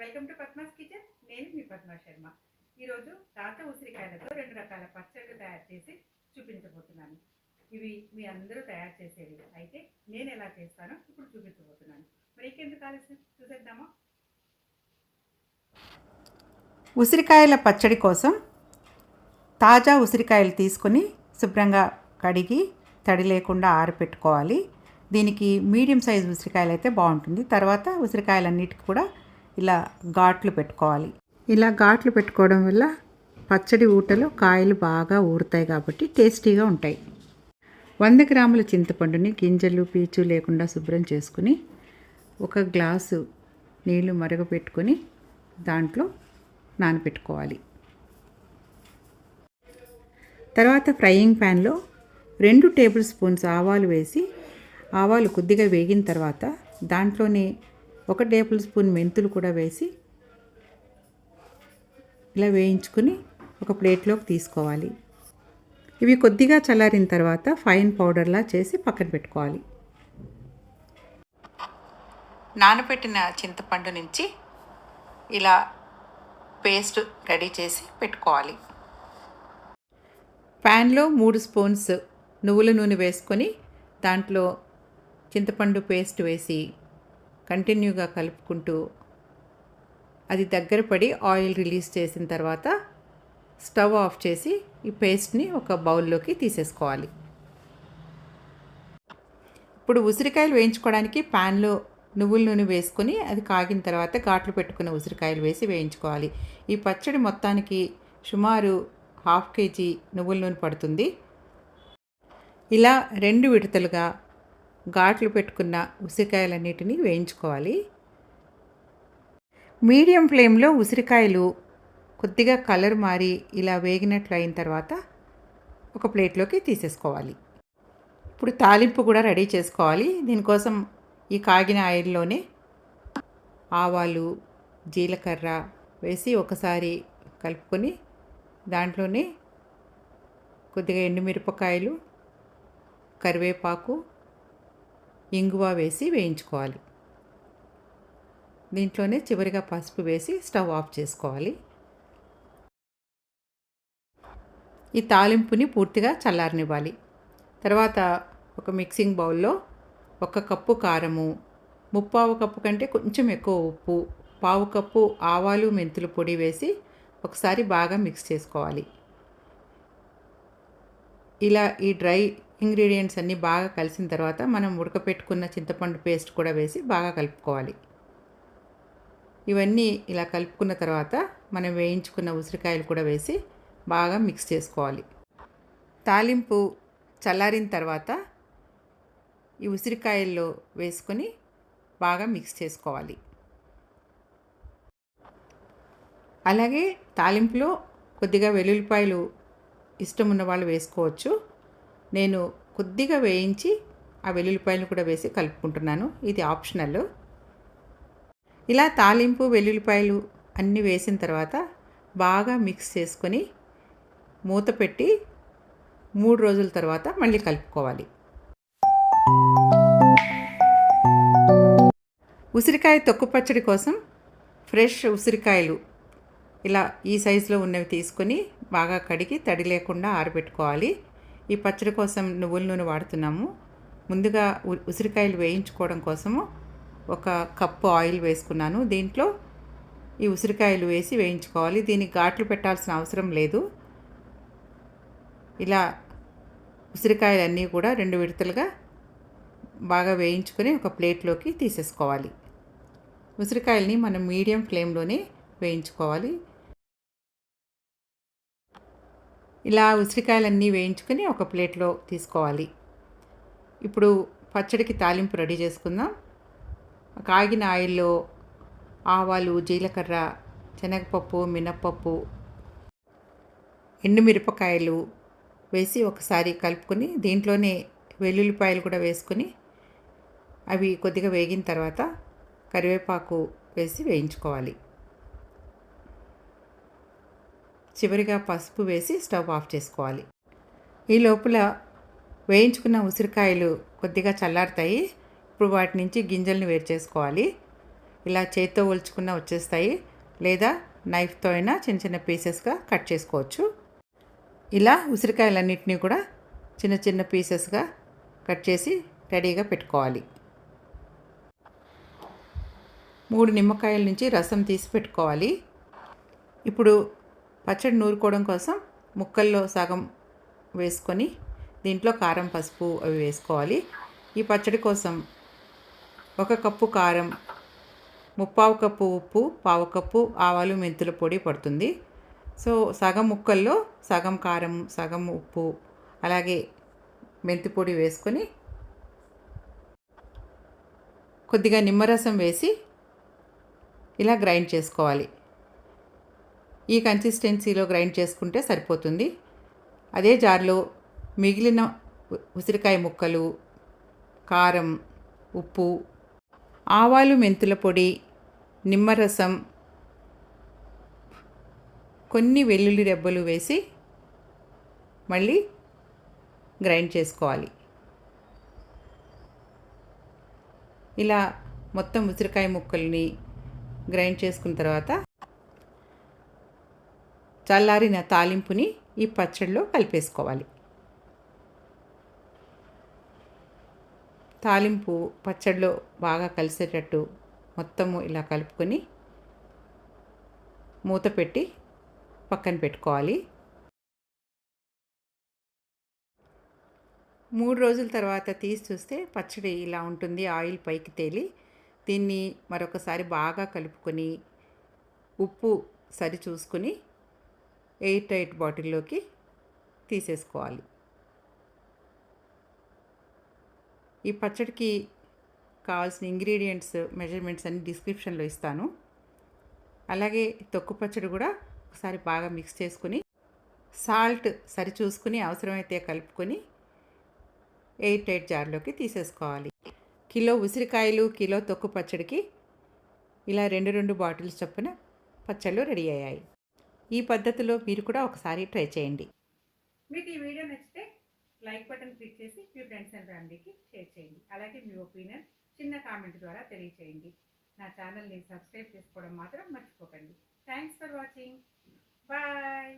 Welcome to Padma's kitchen నేను మీ పద్మా శర్మ. ఈరోజు తాజా ఉసిరికాయలతో రెండు రకాల పచ్చళ్ళు తయారు చేసి చూపించబోతున్నాను. ఇవి మీ అందరూ తయారు చేసేవి. అయితే నేను ఎలా చేస్తానో ఇప్పుడు చూపించబోతున్నాను. మరి ఇంకెందుకు ఆలస్యం? చూసేద్దామా? ఉసిరికాయల పచ్చడి కోసం తాజా ఉసిరికాయలు తీసుకొని శుభ్రంగా కడిగి తడి లేకుండా ఆరిపెట్టుకోవాలి. దీనికి మీడియం సైజ్ ఉసిరికాయలు అయితే బాగుంటుంది. తర్వాత ఉసిరికాయలన్నిటికి కూడా ఇలా ఘాట్లు పెట్టుకోవాలి. ఇలా ఘాట్లు పెట్టుకోవడం వల్ల పచ్చడి ఊటలో కాయలు బాగా ఊరుతాయి కాబట్టి టేస్టీగా ఉంటాయి. వంద గ్రాముల చింతపండుని గింజలు పీచు లేకుండా శుభ్రం చేసుకుని ఒక గ్లాసు నీళ్ళు మరగపెట్టుకొని దాంట్లో నానబెట్టుకోవాలి తర్వాత ఫ్రైయింగ్ ప్యాన్లో రెండు టేబుల్ స్పూన్స్ ఆవాలు వేసి ఆవాలు కొద్దిగా వేగిన తర్వాత దాంట్లోనే ఒక టేబుల్ స్పూన్ మెంతులు కూడా వేసి ఇలా వేయించుకుని ఒక ప్లేట్లోకి తీసుకోవాలి. ఇవి కొద్దిగా చల్లారిన తర్వాత ఫైన్ పౌడర్లా చేసి పక్కన పెట్టుకోవాలి. నానబెట్టిన చింతపండు నుంచి ఇలా పేస్ట్ రెడీ చేసి పెట్టుకోవాలి. ప్యాన్లో మూడు స్పూన్స్ నువ్వుల నూనె వేసుకొని దాంట్లో చింతపండు పేస్ట్ వేసి కంటిన్యూగా కలుపుకుంటూ అది దగ్గర పడి ఆయిల్ రిలీజ్ చేసిన తర్వాత స్టవ్ ఆఫ్ చేసి ఈ పేస్ట్ని ఒక బౌల్లోకి తీసేసుకోవాలి. ఇప్పుడు ఉసిరికాయలు వేయించుకోవడానికి ప్యాన్లో నువ్వుల నూనె వేసుకొని అది కాగిన తర్వాత ఘాట్లు పెట్టుకున్న ఉసిరికాయలు వేసి వేయించుకోవాలి. ఈ పచ్చడి మొత్తానికి సుమారు హాఫ్ కేజీ నువ్వుల నూనె పడుతుంది. ఇలా రెండు విడతలుగా ఘాట్లు పెట్టుకున్న ఉసిరికాయలన్నిటినీ వేయించుకోవాలి. మీడియం ఫ్లేమ్లో ఉసిరికాయలు కొద్దిగా కలర్ మారి ఇలా వేగినట్లు అయిన తర్వాత ఒక ప్లేట్లోకి తీసేసుకోవాలి. ఇప్పుడు తాలింపు కూడా రెడీ చేసుకోవాలి. దీనికోసం ఈ కాగిన ఆయిల్లోనే ఆవాలు జీలకర్ర వేసి ఒకసారి కలుపుకొని దాంట్లోనే కొద్దిగా ఎండుమిరపకాయలు కరివేపాకు ఇంగువ వేసి వేయించుకోవాలి. దీంట్లోనే చివరిగా పసుపు వేసి స్టవ్ ఆఫ్ చేసుకోవాలి. ఈ తాలింపుని పూర్తిగా చల్లారనివ్వాలి. తర్వాత ఒక మిక్సింగ్ బౌల్లో ఒక కప్పు కారము ముప్పావు కప్పు కంటే కొంచెం ఎక్కువ ఉప్పు పావు కప్పు ఆవాలు మెంతులు పొడి వేసి ఒకసారి బాగా మిక్స్ చేసుకోవాలి. ఇలా ఈ డ్రై ఇంగ్రీడియంట్స్ అన్నీ బాగా కలిసిన తర్వాత మనం ఉడకపెట్టుకున్న చింతపండు పేస్ట్ కూడా వేసి బాగా కలుపుకోవాలి. ఇవన్నీ ఇలా కలుపుకున్న తర్వాత మనం వేయించుకున్న ఉసిరికాయలు కూడా వేసి బాగా మిక్స్ చేసుకోవాలి. తాలింపు చల్లారిన తర్వాత ఈ ఉసిరికాయల్లో వేసుకొని బాగా మిక్స్ చేసుకోవాలి. అలాగే తాలింపులో కొద్దిగా వెల్లుల్లిపాయలు ఇష్టం ఉన్న వాళ్ళు వేసుకోవచ్చు. నేను కొద్దిగా వేయించి ఆ వెల్లుల్లిపాయలు కూడా వేసి కలుపుకుంటున్నాను. ఇది ఆప్షనల్. ఇలా తాలింపు వెల్లుల్లిపాయలు అన్నీ వేసిన తర్వాత బాగా మిక్స్ చేసుకొని మూత పెట్టి మూడు రోజుల తర్వాత మళ్ళీ కలుపుకోవాలి. ఉసిరికాయ తొక్కు పచ్చడి కోసం ఫ్రెష్ ఉసిరికాయలు ఇలా ఈ సైజులో ఉన్నవి తీసుకొని బాగా కడిగి తడి లేకుండా ఆరబెట్టుకోవాలి. ఈ పచ్చడి కోసం నువ్వుల నూనె వాడుతున్నాము. ముందుగా ఉసిరికాయలు వేయించుకోవడం కోసము ఒక కప్పు ఆయిల్ వేసుకున్నాను. దీంట్లో ఈ ఉసిరికాయలు వేసి వేయించుకోవాలి. దీనికి ఘాట్లు పెట్టాల్సిన అవసరం లేదు. ఇలా ఉసిరికాయలన్నీ కూడా రెండు విడతలుగా బాగా వేయించుకొని ఒక ప్లేట్లోకి తీసేసుకోవాలి. ఉసిరికాయల్ని మనం మీడియం ఫ్లేమ్లోనే వేయించుకోవాలి. ఇలా ఉసిరికాయలన్నీ వేయించుకొని ఒక ప్లేట్లో తీసుకోవాలి. ఇప్పుడు పచ్చడికి తాలింపు రెడీ చేసుకుందాం. కాగిన ఆయిల్లో ఆవాలు జీలకర్ర శనగపప్పు మినప్పప్పు ఎండుమిరపకాయలు వేసి ఒకసారి కలుపుకొని దీంట్లోనే వెల్లుల్లిపాయలు కూడా వేసుకొని అవి కొద్దిగా వేగిన తర్వాత కరివేపాకు వేసి వేయించుకోవాలి. చివరిగా పసుపు వేసి స్టవ్ ఆఫ్ చేసుకోవాలి. ఈ లోపల వేయించుకున్న ఉసిరికాయలు కొద్దిగా చల్లారుతాయి. ఇప్పుడు వాటి నుంచి గింజల్ని వేరు చేసుకోవాలి. ఇలా చేతితో ఒలుచుకున్న వచ్చేస్తాయి. లేదా నైఫ్తో అయినా చిన్న చిన్న పీసెస్గా కట్ చేసుకోవచ్చు. ఇలా ఉసిరికాయలన్నింటినీ కూడా చిన్న చిన్న పీసెస్గా కట్ చేసి రెడీగా పెట్టుకోవాలి. మూడు నిమ్మకాయల నుంచి రసం తీసి పెట్టుకోవాలి. ఇప్పుడు పచ్చడి నూరుకోవడం కోసం ముక్కల్లో సగం వేసుకొని దీంట్లో కారం పసుపు అవి వేసుకోవాలి. ఈ పచ్చడి కోసం ఒక కప్పు కారం ముప్పావు కప్పు ఉప్పు పావు కప్పు ఆవాలు మెంతుల పొడి పడుతుంది. సో సగం ముక్కల్లో సగం కారం సగం ఉప్పు అలాగే మెంతి పొడి వేసుకొని కొద్దిగా నిమ్మరసం వేసి ఇలా గ్రైండ్ చేసుకోవాలి. ఈ కన్సిస్టెన్సీలో గ్రైండ్ చేసుకుంటే సరిపోతుంది. అదే జార్లో మిగిలిన ఉసిరికాయ ముక్కలు కారం ఉప్పు ఆవాలు మెంతుల పొడి నిమ్మరసం కొన్ని వెల్లుల్లి రెబ్బలు వేసి మళ్ళీ గ్రైండ్ చేసుకోవాలి. ఇలా మొత్తం ఉసిరికాయ ముక్కల్ని గ్రైండ్ చేసుకున్న తర్వాత చల్లారిన తాలింపుని ఈ పచ్చడిలో కలిపేసుకోవాలి. తాలింపు పచ్చడిలో బాగా కలిసేటట్టు మొత్తము ఇలా కలుపుకొని మూత పెట్టి పక్కన పెట్టుకోవాలి. మూడు రోజుల తర్వాత తీసి చూస్తే పచ్చడి ఇలా ఉంటుంది ఆయిల్ పైకి తేలి దీన్ని మరొకసారి బాగా కలుపుకొని ఉప్పు సరి చూసుకొని ఎయిర్ టైట్ బాటిల్లోకి తీసేసుకోవాలి. ఈ పచ్చడికి కావాల్సిన ఇంగ్రీడియంట్స్ మెజర్మెంట్స్ అన్ని డిస్క్రిప్షన్లో ఇస్తాను. అలాగే తొక్కు పచ్చడి కూడా ఒకసారి బాగా మిక్స్ చేసుకుని సాల్ట్ సరి చూసుకుని అవసరమైతే కలుపుకొని ఎయిర్ టైట్ జార్లోకి తీసేసుకోవాలి. కిలో ఉసిరికాయలు కిలో తొక్కు పచ్చడికి ఇలా రెండు రెండు బాటిల్స్ చొప్పున పచ్చళ్ళు రెడీ అయ్యాయి. ఈ పద్ధతిలో మీరు కూడా ఒకసారి ట్రై చేయండి. మీకు ఈ వీడియో నచ్చితే లైక్ బటన్ క్లిక్ చేసి మీ ఫ్రెండ్స్ అండ్ ఫ్యామిలీకి షేర్ చేయండి. అలాగే మీ ఒపీనియన్ చిన్న కామెంట్ ద్వారా తెలియచేయండి. నా ఛానల్ని సబ్స్క్రైబ్ చేసుకోవడం మాత్రం మర్చిపోకండి. Thanks for watching. బాయ్.